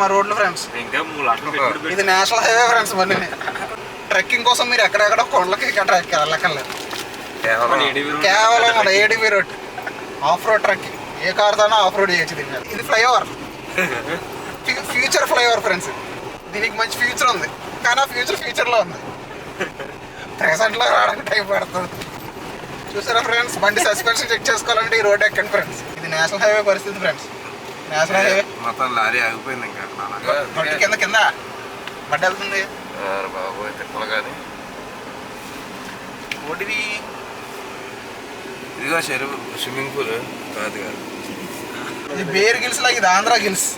మా రోడ్లు ఫ్రెండ్స్ ఇది నేషనల్ హైవే ఫ్రెండ్స్ బండి ట్రెక్కింగ్ కోసం మీరు ఎక్కడెక్కడ కొండలకి ఇక్కడ వెళ్ళక్కర్లేదు. కేవలం మన ADB road off road trekking ఏ కార్ తోనో ఆఫ్ రోడ్ చేయొచ్చు దీని మీద ఇది ఫ్లైఓవర్ ఫ్యూచర్ ఫ్లైఓవర్ ఫ్రెండ్స్ దీనికి మంచి ఫ్యూచర్ ఉంది. కానీ ఆ ఫ్యూచర్ ఫ్యూచర్లో ఉంది. ప్రెసెంట్లో రావడానికి టైం పడుతుంది. చూసారా ఫ్రెండ్స్ బండి సస్పెన్షన్ చెక్ చేసుకోవాలంటే ఈ రోడ్ ఎక్కండి ఫ్రెండ్స్ ఇది నేషనల్ హైవే పరిస్థితి ఫ్రెండ్స్ మొత్తం లారీ ఆగిపోయింది ఇంకా రోడ్డు కింద కింద. బండి వెళ్తుంది. బాబోయ్ తిప్పలు కానీ రోడ్డుది ఇదిగో చెరువు స్విమ్మింగ్ పూల్. కాదు కాదు. ఇది బేర్ గిల్స్ లాగా ఇది ఆంధ్ర గిల్స్.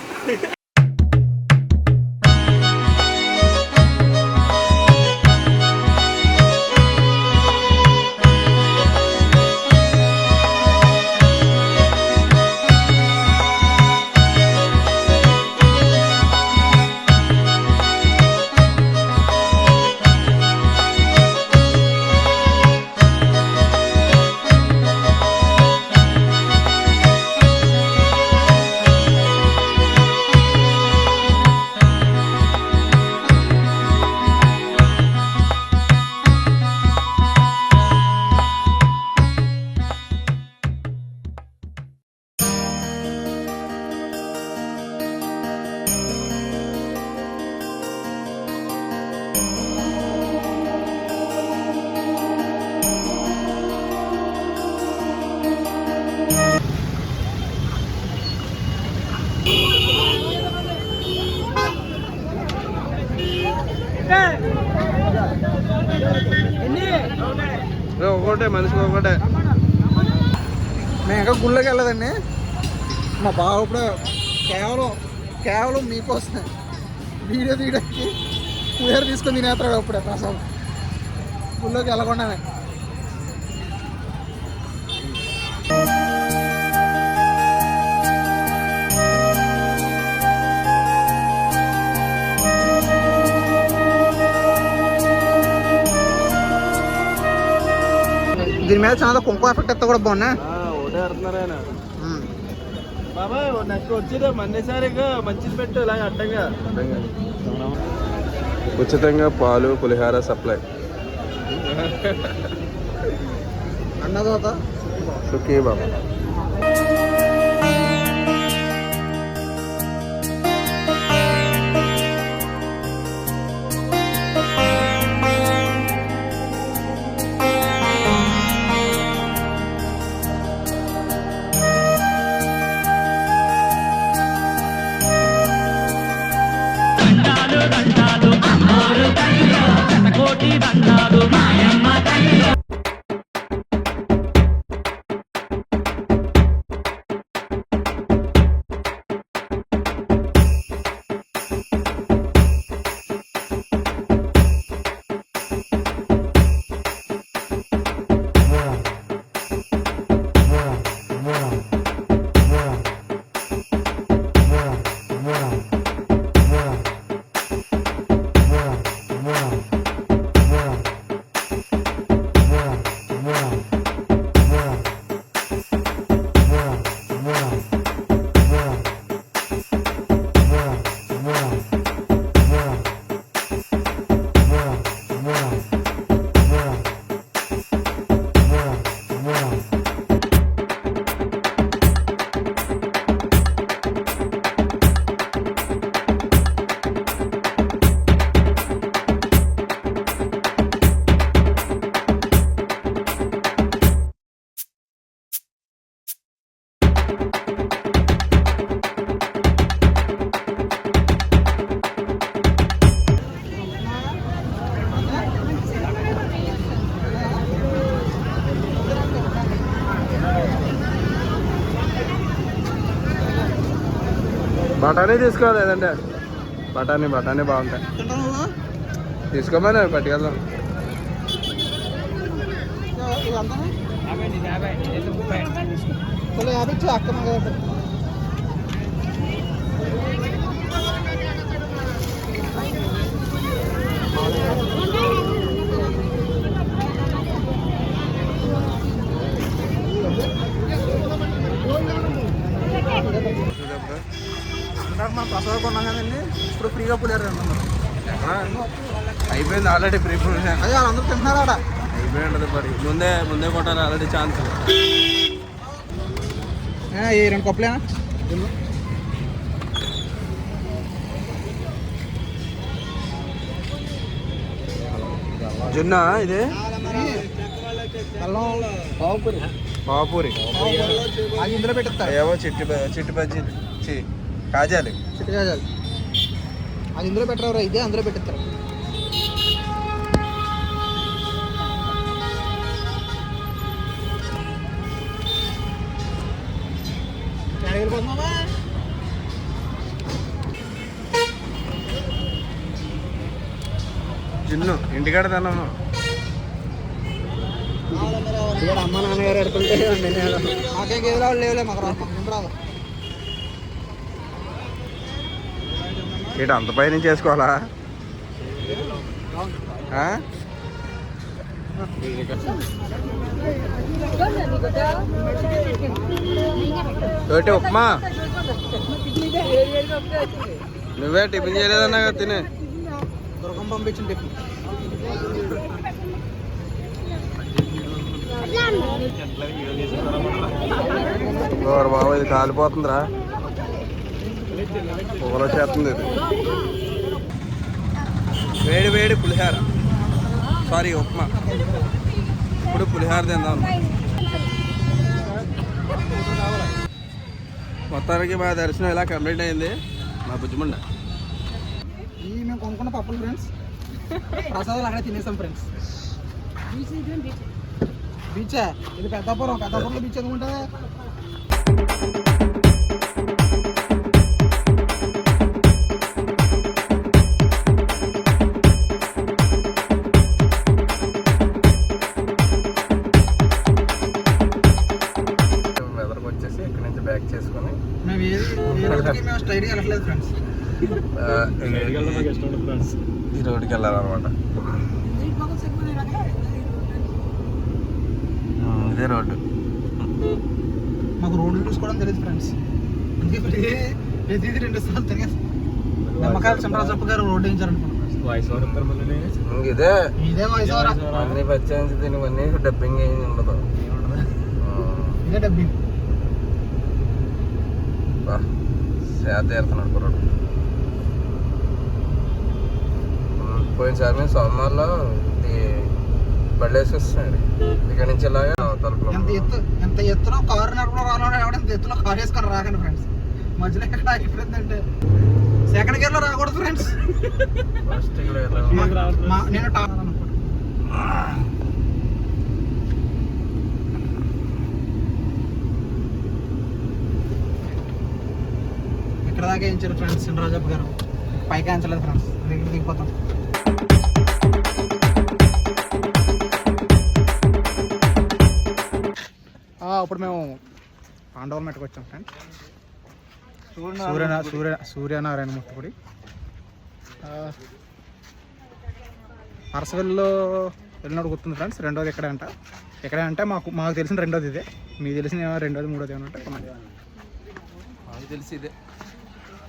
ఒకటే మనిషికి ఒకటే మేము ఇంకా గుళ్ళకి వెళ్ళదండి. మా బావ ఇప్పుడు కేవలం కేవలం మీకోసమే. వీడియో తీయడానికి కూలర్ తీసుకొని తినేస్తాడు అప్పుడే ప్రసాదం. గుళ్ళోకి వెళ్ళకుండానే. దీని మీద చాలా కుంకుమ ఎఫెక్ట్ ఎత్తా కూడా బాగున్నా. బాబాయ్ నెక్స్ట్ వచ్చేది మన్నేసారిగా మంచిది పెట్టు ఇలా అడ్డంగా ఉచితంగా పాలు పులిహార సప్లై. అన్నదాత సుఖీ బాబా. కోటి దండాలు మాయమ్మ తల్లి. బఠానీ తీసుకోవాలి లేదంటే బఠానీ బఠానీ బాగుంటాయి తీసుకోమని పట్టుకెళ్దాం యాభై కొన్నాం కదా కదండి. ఇప్పుడు ఫ్రీగా పులిహార తింటున్నారు అయిపోయింది ఆల్రెడీ ప్రీ అదే వాళ్ళందరూ తింటున్నారు ఆడ అయిపోయి ఉండదు మరి. ముందే ముందే కొట్టాలి ఆల్రెడీ ఛాన్స్ రెండు కప్పులేనా? జున్న ఇది? పావుపూరి పావుపూరి. అది ఇందులో పెట్టిస్తారు ఏవో చిట్టి చిట్టి కాజాలు. చిట్టుకాజాలు అది ఇందులో పెట్టరు ఇదే అందులో పెట్టిస్తారు. జున్ను ఇంటికాడ తిన్నాము అమ్మ నాన్నగారు ఎడుతుంటే మాకేం గేదెలు వాళ్ళు లేవులే మాకు రాదు మేము రాదు ఇటు అంత పైన చేసుకోవాలా? తోటి ఉప్మా? నువ్వే టిఫిన్ చేయలేదన్నా కదా తినే. దుర్గం పంపించిన టిఫిన్. బాబు ఇది కాలిపోతుందిరా. పొగల చేస్తుంది ఇది. వేడి వేడి పులిహార. సారీ ఉప్మా. ఇప్పుడు పులిహార తిందాం. మొత్తానికి మా దర్శనం ఇలా కంప్లీట్ అయింది. మా బుజ్జిమండ. ఈ మేము కొనుక్కున్న పప్పులు ఫ్రెండ్స్. ప్రసాదాలు అక్కడ తినేసాం ఫ్రెండ్స్. బీచా ఇది పెద్దాపురం. పెద్దాపురంలో బీచ్ ఎందుకుంటే ఫ్రెండ్స్. ఆ, ఈ రోడ్డుకి వెళ్ళాలన్నమాట. ఇదే రోడ్డు. మాకు రోడ్లు చూసుకోవడం తెలియదు ఫ్రెండ్స్. ప్రతిదీ రెండు సార్లు తిరిగేసి నిమ్మకాయలు చంద్రజప్ప గారు రోడ్డు వేయించారనుకున్నాం వాయిస్ ఓవర్ ఇస్తారు మళ్ళీ ఇంక ఇదే. ఇదే వయసు అన్ని పచ్చేసి దీనివన్నీ డబ్బింగ్ ఏమి ఉండదు. ఇదే డబ్బి బా సేద తీరుతున్నాడు కుర్రాడు. పోయినసారి మేము సోమవారంలో ఇది బళ్ళు వేసుకొస్తున్నాడు ఇక్కడ నుంచి ఇలాగా తలుపులో ఎంత ఎత్తు ఎంత ఎత్తున కారు నడపడం రావాలని ఎవడ ఎంత ఎత్తులో కారు వేసుకొని రాకండి ఫ్రెండ్స్. మధ్యలో ఎక్కడ ఆగిపోయిందంటే సెకండ్ గేర్లో రాకూడదు ఫ్రెండ్స్. ఫస్ట్ నేను టాప్ అనుకుంటా ఇక్కడ దాకా వేయించారు ఫ్రెండ్స్ రాజప్ప గారు. పైకి వేయించలేదు ఫ్రెండ్స్ దిగి దిగిపోతాం. ఆ, ఇప్పుడు మేము పాండవుల మెట్టుకు వచ్చాం ఫ్రెండ్స్ సూర్య సూర్య సూర్యనారాయణ ముట్టుకుడి అరసవెల్లో వెళ్ళినప్పుడు గుర్తుంది ఫ్రెండ్స్ రెండోది ఎక్కడ అంట ఎక్కడ అంటే మాకు మాకు తెలిసిన రెండోది ఇదే. మీకు తెలిసిన ఏమో రెండోది మూడోది. నాకు తెలిసి ఇదే.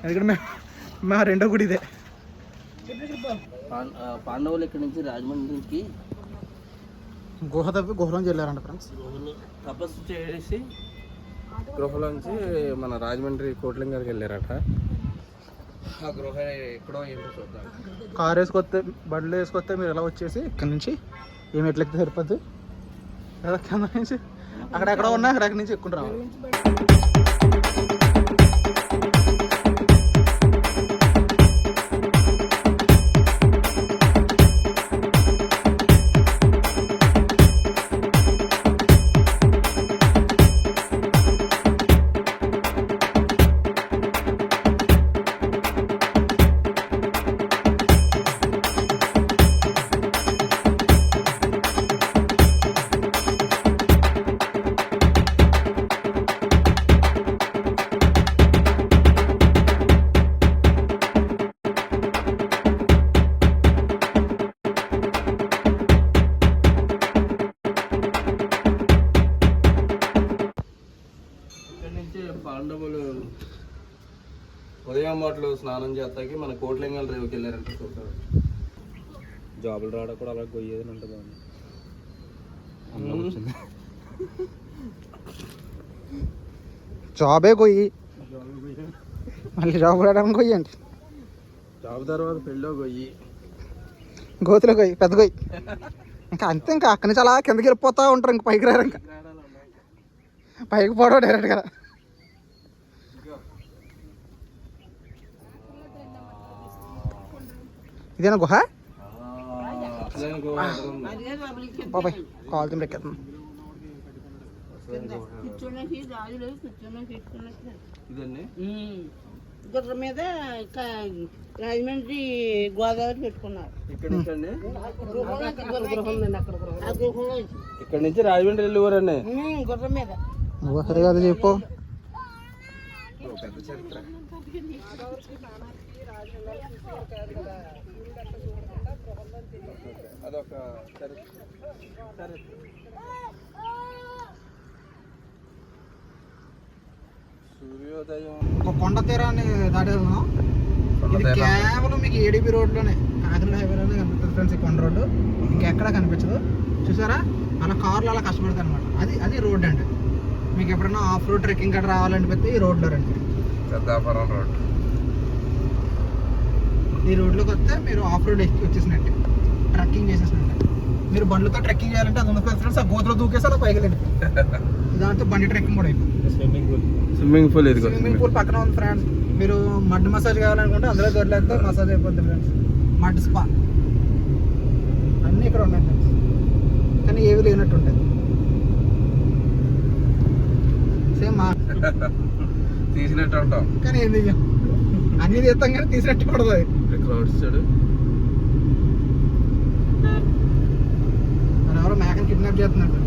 ఎందుకంటే మేము మా రెండో గుడి ఇదే. పాండవులు ఇక్కడి నుంచి రాజమండ్రికి గుహ తప్పి గుహలోంచి వెళ్ళారంట ఫ్రెండ్స్. తపస్సు చేసి గృహలోంచి మన రాజమండ్రి కోట్లింగ్ గారికి వెళ్ళారట. ఆ గృహ ఎక్కడో ఏంటో చూద్దాం. కారు వేసుకొస్తే బండ్లు వేసుకొస్తే మీరు ఎలా వచ్చేసి ఇక్కడ నుంచి ఏమి ఎట్లెక్కితే సరిపోద్ది? కింద నుంచి? అక్కడెక్కడ ఉన్నా అక్కడి నుంచి ఎక్కుంటూ ఉదయం మాటలు స్నానం చేస్తాకి మన కోట్లింగాల రేవుకి వెళ్ళారంట చూద్దాం జాబులు రావడం కూడా అలా గొయ్యేది ఉంటుంది జాబే కొయ్యి మళ్ళీ జాబ్ రావడానికి కొయ్యండి జాబ్ తర్వాత పెళ్ళో పోయి గోతులో కొయ్యి పెద్ద కొయ్యి ఇంకా అంతే ఇంకా అక్కడి నుంచి అలా కిందకి వెళ్ళిపోతా ఉంటారు ఇంకా పైకి రారు ఇంకా. పైకి పోవడం డైరెక్ట్గా ఇదేనా గుహ అసలైన గోవా ఎక్కడ ఉంది? బాబాయ్ కాల్ తింటే ఎక్కేస్తుంది కూర్చోడానికి రాజులు కూర్చోడానికి పెట్టుకున్నట్టు ఇదండి గుర్రం మీద క- రాజమండ్రి గోదావరి పెట్టుకున్నారు ఇక్కడ నుంచి అండి ఆ గృహంలో ఇక్కడ నుంచి రాజమండ్రి వెళ్ళి ఊరండి ఉమ్, గుర్రం మీద సరే కదా చెప్పు పెద్ద చరిత్ర అదొక చరిత్ర. చరిత్ర సూర్యోదయం. ఒక కొండ తీరాన్ని దాటేస్తున్నాం ఇది కేవలం మీకు ఏడీబీ రోడ్లోనే కాకినాడ హైవేలోనే కనిపిస్తుంది ఫ్రెండ్స్ ఈ కొండ రోడ్డు. ఇంకెక్కడా కనిపించదు. చూసారా? అలా కార్లు అలా కష్టపడతాయి అనమాట అది అది రోడ్ అండి మీకు ఎప్పుడైనా ఆఫ్ రోడ్ ట్రెక్కింగ్ గట్రా రావాలనిపిస్తే ఈ రోడ్లో రండి పెద్దాపురం రోడ్ ఈ రోడ్లోకి వస్తే మీరు ఆఫ్ రోడ్ ఎక్కి వచ్చేసినట్టు. ట్రెక్కింగ్ చేసేసినట్టు మీరు బండ్లతో ట్రెక్కింగ్ చేయాలంటే అది ఫ్రెండ్స్ ఆ గోతులో దూకేసి అలా పైకి వెళ్ళండి. దాంతో బండి ట్రెక్కింగ్ కూడా అయిపోయింది. Swimming pool. స్విమ్మింగ్ పూల్ ఇది స్విమ్మింగ్ పూల్ పక్కన ఉంది ఫ్రెండ్స్ మీరు మడ్ మసాజ్ కావాలనుకుంటే అందులో దొరలేస్తే మసాజ్ అయిపోద్ది ఫ్రెండ్స్ మడ్ స్పా. అన్నీ ఇక్కడ ఉన్నాయి ఫ్రెండ్స్ కానీ ఏవి లేనట్టు ఉంటుంది సేమ్ మా తీసినట్టు ఉంటాం. కానీ ఏం చెయ్యం అన్నీ తీస్తాం కానీ తీసినట్టు పడదు అది. క్రౌడ్స్ చూడు మన ఎవరో మేకని కిడ్నాప్ చేస్తున్నారు.